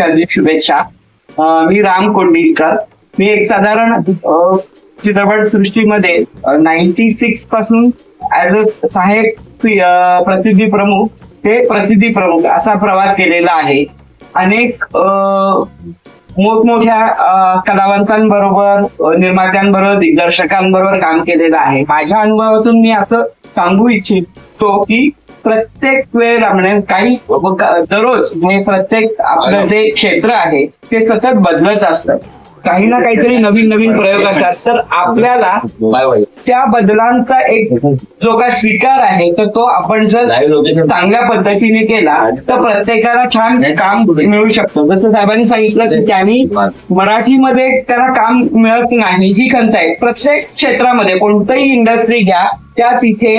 हार्दिक शुभेच्छा. मी राम कोंडिलकर. मी एक साधारण चित्रपट सृष्टीमध्ये नाईन्टी सिक्सपासून ऍज अ सहाय्यक प्रसिद्धी प्रमुख ते प्रसिद्धी प्रमुख असा प्रवास केलेला आहे. अनेक मोठमोठ्या कलावंतांबरोबर निर्मात्यांबरोबर दिग्दर्शकांबरोबर काम केलेलं आहे. माझ्या अनुभवातून मी असं सांगू इच्छितो की प्रत्येक वेळेला म्हणजे काही दररोज म्हणजे प्रत्येक आपलं जे क्षेत्र आहे ते सतत बदलत असतं. काही ना काहीतरी नवीन नवीन प्रयोग असतात. तर आपल्याला त्या बदलांचा एक जो काय स्वीकार आहे तर तो आपण जर चांगल्या पद्धतीने केला तर प्रत्येकाला छान काम मिळू शकतं. जसं साहेबांनी सांगितलं की त्यांनी मराठीमध्ये त्याला काम मिळत नाही ही खंत आहे. प्रत्येक क्षेत्रामध्ये कोणतंही इंडस्ट्री घ्या त्या तिथे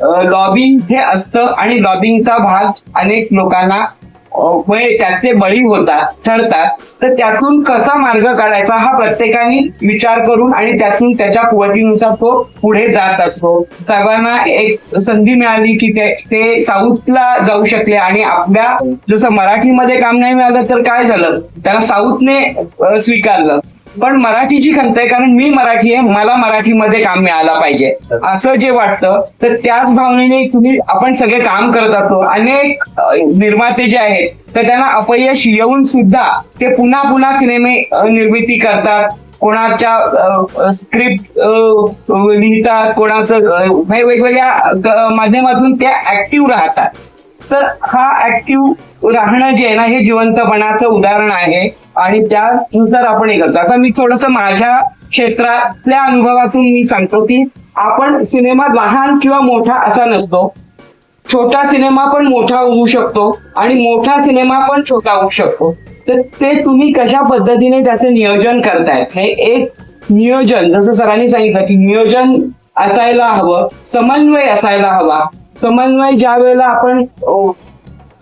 लॉबिंग हे असतं आणि लॉबिंगचा भाग अनेक लोकांना म्हणजे त्याचे बळी होतात ठरतात. तर त्यातून कसा मार्ग काढायचा हा प्रत्येकाने विचार करून आणि त्यातून त्याच्या कुवतीनुसार तो पुढे जात असतो. सर्वांना एक संधी मिळाली की ते ते साऊथला जाऊ शकले आणि आपल्या जसं मराठीमध्ये काम नाही मिळालं तर काय झालं? त्याला साऊथने स्वीकारलं. पण मराठीची खंत आहे कारण मी मराठी आहे मला मराठीमध्ये काम मिळालं पाहिजे. असं जे वाटतं तर त्याच भावनेने तुम्ही आपण सगळे काम करत असतो. अनेक निर्माते जे आहेत तर त्यांना अपयश येऊन सुद्धा ते पुन्हा पुन्हा सिनेमे निर्मिती करतात. कोणाच्या स्क्रिप्ट लिहितात कोणाचं वेगवेगळ्या माध्यमातून त्या ऍक्टिव्ह राहतात. तर हा ऍक्टिव्ह राहणं जे आहे ना हे जिवंतपणाचं उदाहरण आहे. आणि त्यानुसार आपण हे करतो. आता मी थोडस माझ्या क्षेत्रातल्या अनुभवातून मी सांगतो की आपण सिनेमा लहान किंवा मोठा असा नसतो. छोटा सिनेमा पण मोठा होऊ शकतो आणि मोठा सिनेमा पण छोटा होऊ शकतो. तर ते तुम्ही कशा पद्धतीने त्याचे नियोजन करतायत हे एक नियोजन जसं सरांनी सांगितलं की नियोजन असायला हवं समन्वय असायला हवा. समन्वय ज्या वेळेला आपण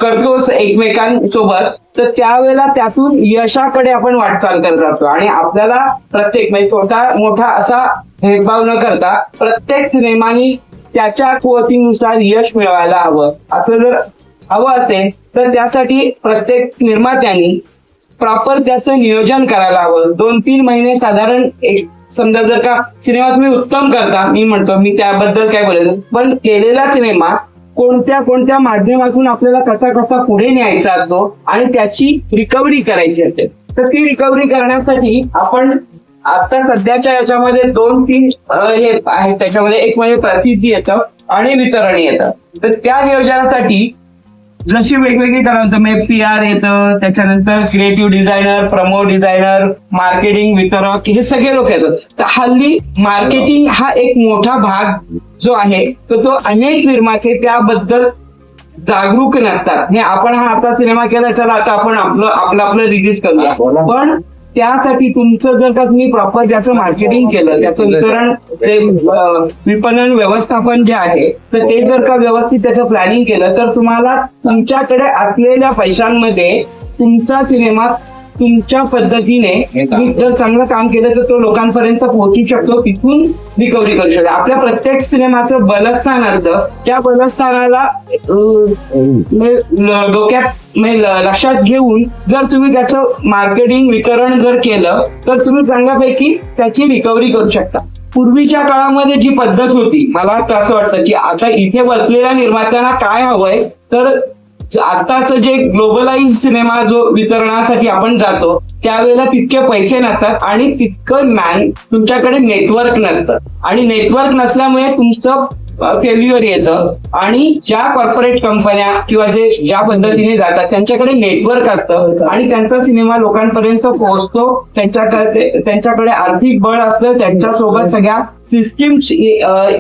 करतोच एकमेकांसोबत तर त्यावेळेला त्यातून यशाकडे आपण वाटचाल करत असतो. आणि आपल्याला प्रत्येक म्हणजे छोटा मोठा असा भेदभाव न करता प्रत्येक सिनेमानी त्याच्या कुवतीनुसार यश मिळवायला हवं. असं जर हवं असेल तर त्यासाठी प्रत्येक निर्मात्यांनी प्रॉपर त्याचं नियोजन करायला हवं. दोन तीन महिने साधारण एक समजा जर का सिनेमा तुम्ही उत्तम करता मी म्हणतो मी त्याबद्दल काय बोलेल पण केलेला सिनेमा कोणत्या कोणत्या माध्यमातून आपल्याला कसा कसा पुढे न्यायचा असतो आणि त्याची रिकव्हरी करायची असते. तर ती रिकव्हरी करण्यासाठी आपण आता सध्याच्या याच्यामध्ये दोन तीन हे आहेत. त्याच्यामध्ये एक म्हणजे प्रसिद्धी येतं आणि वितरण येतं. तर त्या नियोजनासाठी जशी वेगवेगळी करायचं म्हणजे पी आर येतं त्याच्यानंतर creative designer promo designer marketing वितरक हे सगळे लोक येतात. तर हल्ली मार्केटिंग हा एक मोठा भाग जो आहे तर तो अनेक निर्माते त्याबद्दल जागरूक नसतात. हे आपण हा आता सिनेमा केला चला आता आपण आपलं आपलं आपलं रिलीज करूया. पण त्यासाठी तुमचं जर का तुम्ही प्रॉपर त्याचं मार्केटिंग केलं त्याचं वितरण ते विपणन व्यवस्थापन जे आहे तर ते जर का व्यवस्थित त्याचं प्लॅनिंग केलं तर तुम्हाला तुमच्याकडे असलेल्या पैशांमध्ये तुमचा सिनेमा तुमच्या पद्धतीने तुम्ही जर चांगलं काम केलं तर तो लोकांपर्यंत पोहोचू शकतो तिथून रिकव्हरी करू शकतो. आपल्या प्रत्येक सिनेमाचं बलस्थान असतं त्या बलस्थानाला म्हणजे डोक्यात लक्षात घेऊन जर तुम्ही त्याचं मार्केटिंग वितरण जर केलं तर तुम्ही चांगल्यापैकी त्याची रिकव्हरी करू शकता. पूर्वीच्या काळामध्ये जी पद्धत होती मला तर असं वाटतं की आता इथे बसलेल्या निर्मात्यांना काय हवंय तर आताच जे ग्लोबलाइज सिनेमा जो वितरणासाठी आपण जातो त्यावेळेला तितके पैसे नसतात आणि तितकं मॅन तुमच्याकडे नेटवर्क नसतं. आणि नेटवर्क नसल्यामुळे तुमचं फेल्युअर येतं. आणि ज्या कॉर्पोरेट कंपन्या किंवा जे ज्या पद्धतीने जातात त्यांच्याकडे नेटवर्क असतं आणि त्यांचा सिनेमा लोकांपर्यंत पोहोचतो. त्यांच्याकडे त्यांच्याकडे आर्थिक बळ असतं. त्यांच्यासोबत सगळ्या सिस्टीम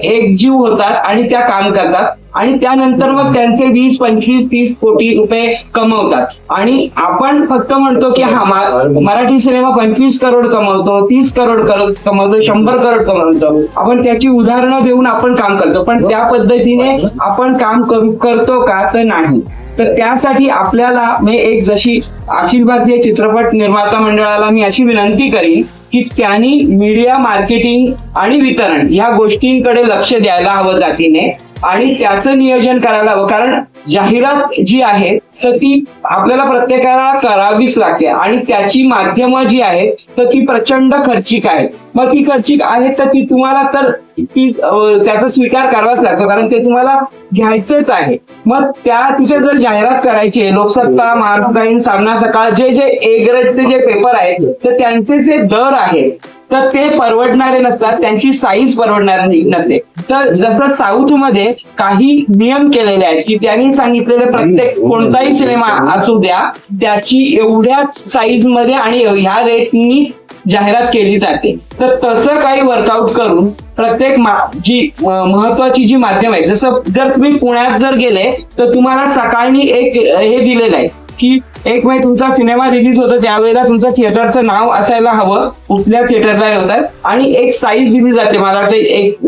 एकजीव होतात आणि त्या काम करतात. आणि त्यानंतर मग त्यांचे वीस पंचवीस तीस कोटी रुपये कमवतात. आणि आपण फक्त म्हणतो की हा मराठी सिनेमा पंचवीस करोड कमवतो तीस करोड करोड कमवतो शंभर करोड कमवतो. आपण त्याची उदाहरणं देऊन आपण काम करतो. पण त्या पद्धतीने आपण काम करतो का तर नाही. तर त्यासाठी आपल्याला मी एक जशी अखिल भारतीय चित्रपट निर्माता मंडळाला मी अशी विनंती करीन की त्यांनी मीडिया मार्केटिंग आणि वितरण या गोष्टींकडे लक्ष द्यायला हवं जातीने. आणि त्याचं नियोजन करायला हवं. कारण जाहिरात जी आहे तर ती आपल्याला प्रत्येकाला करावीच लागते. आणि त्याची माध्यमं जी आहेत तर ती प्रचंड खर्चिक आहेत. मग ती खर्चिक आहेत तर ती तुम्हाला तर ती त्याचा स्वीकार करावाच लागतो. कारण ते तुम्हाला घ्यायचंच आहे. मग त्या तिथे जर जाहिरात करायची आहे लोकसत्ता महाराष्ट्र सामना सकाळ जे जे ए ग्रेडचे जे पेपर आहेत तर त्यांचे जे दर आहेत तर ते परवडणारे नसतात त्यांची साईज परवडणारी नसते. तर जसं साऊथमध्ये काही नियम केलेले आहेत की त्यांनी सांगितलेले प्रत्येक कोणताही सिनेमा असू द्या त्याची एवढ्याच साईजमध्ये आणि ह्या रेटनीच जाहिरात केली जाते. तर तसं काही वर्कआउट करून प्रत्येक मा- जी महत्वाची जी माध्यम आहे जसं जर तुम्ही पुण्यात जर गेले तर तुम्हाला सकाळी एक हे दिलेलं आहे. की एक वेळ तुमचा सिनेमा रिलीज होतो त्यावेळेला तुमचं थिएटरचं नाव असायला हवं कुठल्या थिएटरला होतात आणि एक साईज दिली जाते. मला वाटतं एक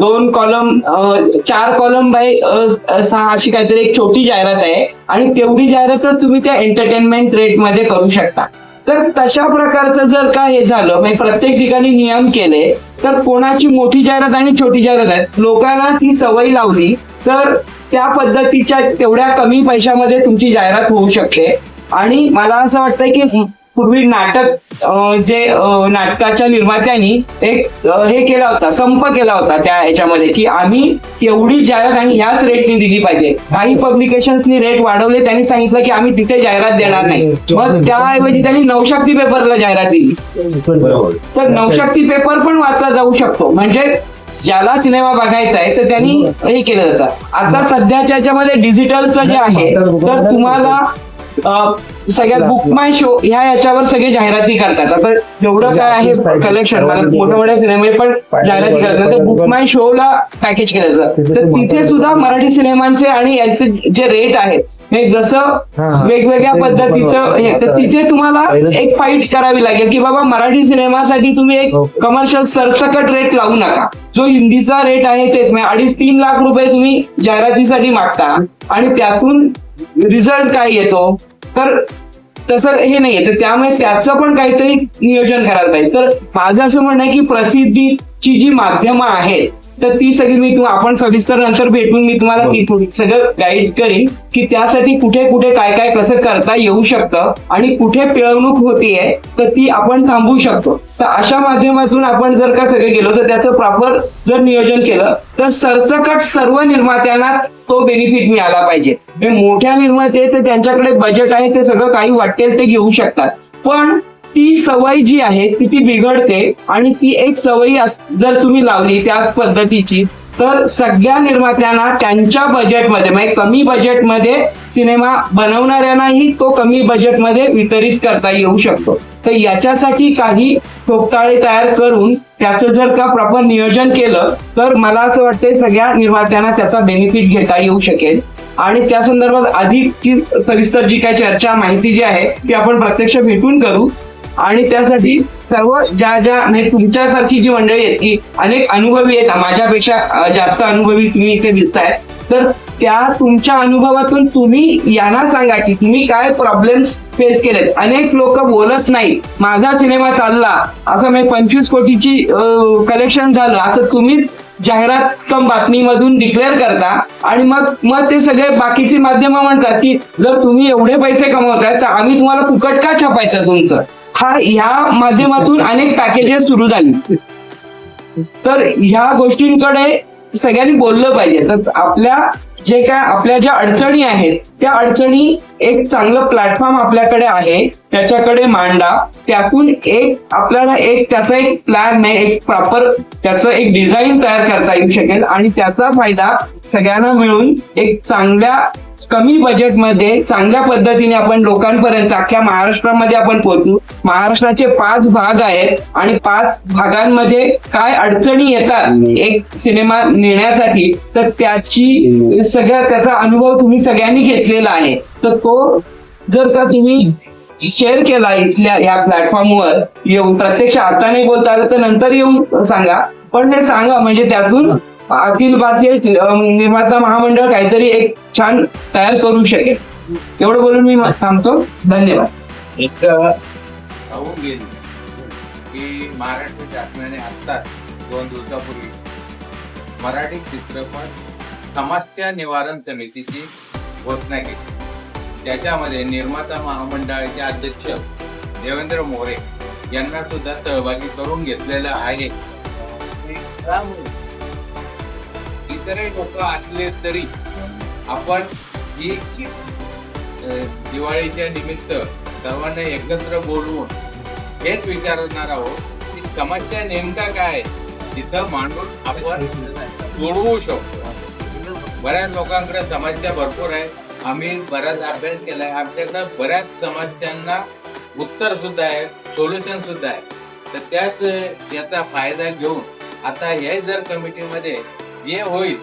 दोन कॉलम चार कॉलम बाय सहा अशी काहीतरी एक छोटी जाहिरात आहे. आणि तेवढी जाहिरातच तुम्ही त्या एंटरटेनमेंट रेटमध्ये करू शकता. तर तशा प्रकारचं जर का हे झालं म्हणजे प्रत्येक ठिकाणी नियम केले तर कोणाची मोठी जाहिरात आणि छोटी जाहिरात आहे लोकांना ती सवय लावली तर त्या पद्धतीच्या तेवढ्या कमी पैशामध्ये तुमची जाहिरात होऊ शकते. आणि मला असं वाटतंय की पूर्वी नाटक जे नाटकाच्या निर्मात्यांनी एक हे केला होता संप केला होता त्या ह्याच्यामध्ये की आम्ही एवढी जाहिरात आणि ह्याच रेटने दिली पाहिजे. काही पब्लिकेशन्सनी रेट वाढवले त्यांनी सांगितलं की आम्ही तिथे जाहिरात देणार नाही. मग त्याऐवजी त्यांनी नवशक्ती पेपरला जाहिरात दिली. तर नवशक्ती पेपर पण वाचला जाऊ शकतो. म्हणजे ज्याला सिनेमा बघायचा आहे तर त्यांनी हे केलं जातं. आता सध्याच्या याच्यामध्ये डिजिटलचं जे आहे तर तुम्हाला सगळ्यात बुक माय शो ह्या याच्यावर सगळे जाहिराती करतात. आता जेवढं काय आहे कलेक्शन मला मोठ्या मोठ्या सिनेमे पण जाहिराती करतात. तर बुक माय शोला पॅकेज केलं जातं तर तिथे सुद्धा मराठी सिनेमांचे आणि यांचे जे रेट आहेत हे जसं वेगवेगळ्या पद्धतीचं हे तर तिथे तुम्हाला एक फाईट करावी लागेल की बाबा मराठी सिनेमासाठी तुम्ही एक कमर्शियल सरसकट रेट लावू नका. जो हिंदीचा रेट आहे तेच म्हणजे अडीच तीन लाख रुपये तुम्ही जाहिरातीसाठी मागता. आणि त्यातून रिझल्ट काय येतो? तर तसं हे नाहीये. तर त्यामुळे त्याचं पण काहीतरी नियोजन करायला पाहिजे. तर माझं असं म्हणणं आहे की प्रसिद्धीची जी माध्यमं आहेत तर ती सगळी मी तुम्हा- आपण सविस्तर नंतर भेटून मी तुम्हाला ती सगळं गाईड करीन की त्यासाठी कुठे कुठे काय काय कसं करता येऊ शकतं आणि कुठे पिळवणूक होतीये तर ती आपण थांबवू शकतो. तर अशा माध्यमातून आपण जर का सगळे गेलो तर त्याचं प्रॉपर जर नियोजन केलं तर सरसकट सर्व निर्मात्यांना तो बेनिफिट मिळाला पाहिजे. मोठ्या निर्माते तर त्यांच्याकडे बजेट आहे ते सगळं काही वाटेल ते घेऊ शकतात. पण ती सवय जी आहे ती ती बिघडते आणि ती एक सवयी अस- जर तुम्ही लावली त्या पद्धतीची तर सगळ्या निर्मात्यांना त्यांच्या बजेटमध्ये म्हणजे कमी बजेटमध्ये सिनेमा बनवणाऱ्यांनाही तो कमी बजेटमध्ये वितरित करता येऊ शकतो. तर याच्यासाठी काही ठोकताळे तयार करून त्याचं जर का प्रॉपर नियोजन केलं तर मला असं वाटतं सगळ्या निर्मात्यांना त्याचा बेनिफिट घेता येऊ शकेल. आणि त्या संदर्भात अधिकची सविस्तर जी काही चर्चा माहिती जी आहे ती आपण प्रत्यक्ष भेटून करू. आणि त्यासाठी सर्व ज्या ज्या म्हणजे तुमच्यासारखी जी मंडळी आहेत की अनेक अनुभवी आहेत माझ्यापेक्षा जास्त अनुभवी तुम्ही इथे दिसताय तर त्या तुमच्या अनुभवातून तुम्ही यांना सांगा की तुम्ही काय प्रॉब्लेम फेस केलेत. अनेक लोक बोलत नाही माझा सिनेमा चालला असं म्हणजे पंचवीस कोटीची कलेक्शन झालं असं तुम्हीच जाहिरात कम बातमीमधून डिक्लेअर करता आणि मग मग ते सगळे बाकीची माध्यमं म्हणतात की जर तुम्ही एवढे पैसे कमवताय तर आम्ही तुम्हाला फुकट का छापायचं तुमचं? हा ह्या माध्यमातून अनेक पॅकेजेस सुरू झाली. तर ह्या गोष्टींकडे सगळ्यांनी बोललं पाहिजे. तर आपल्या जे काय आपल्या ज्या अडचणी आहेत त्या अडचणी एक चांगलं प्लॅटफॉर्म आपल्याकडे आहे त्याच्याकडे मांडा. त्यातून एक आपल्याला एक त्याचा एक प्लॅन नाही एक प्रॉपर त्याचं एक डिझाईन तयार करता येऊ शकेल. आणि त्याचा फायदा सगळ्यांना मिळून एक चांगल्या कमी बजेटमध्ये चांगल्या पद्धतीने आपण लोकांपर्यंत अख्ख्या महाराष्ट्रामध्ये आपण पोहोचू. महाराष्ट्राचे पाच भाग आहेत आणि पाच भागांमध्ये काय अडचणी येतात एक सिनेमा नेण्यासाठी तर त्याची सगळ्या त्याचा अनुभव तुम्ही सगळ्यांनी घेतलेला आहे. तर तो जर का तुम्ही शेअर केला इथल्या या प्लॅटफॉर्मवर येऊन प्रत्यक्ष आता नाही बोलता आलं तर नंतर येऊन सांगा. पण हे सांगा म्हणजे त्यातून अखिल भारतीय निर्माता महामंडळ काहीतरी एक छान तयार करू शकेल. एवढं बोलून मी थांबतो. धन्यवाद. एक गेली की महाराष्ट्र शासनाने आत्ताच दोन दिवसापूर्वी मराठी चित्रपट समस्या निवारण समितीची घोषणा केली. त्याच्यामध्ये निर्माता महामंडळाचे अध्यक्ष देवेंद्र मोरे यांना सुद्धा सहभागी करून घेतलेलं आहे. त्यामुळे इतरही लोक असले तरी आपण ही दिवाळीच्या निमित्त सर्वांना एकत्र बोलवून हेच विचारणार आहोत की समस्या नेमका काय तिथं मांडून आपण सोडवू शकतो. बऱ्याच लोकांकडे समस्या भरपूर आहे. आम्ही बराच अभ्यास केलाय. आमच्याकडे बऱ्याच समस्यांना उत्तर सुद्धा आहे सोल्युशन सुद्धा आहे. तर त्याच याचा फायदा घेऊन आता हे जर कमिटीमध्ये जे होईल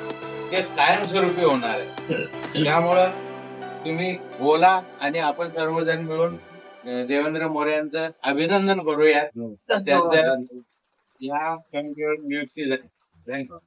ते कायमस्वरूपी होणार आहे. त्यामुळं तुम्ही बोला आणि आपण सर्वजण मिळून देवेंद्र मोरे यांचं अभिनंदन करूयात. त्यांचं या कमिटीवर नियुक्ती झाली. थँक्यू.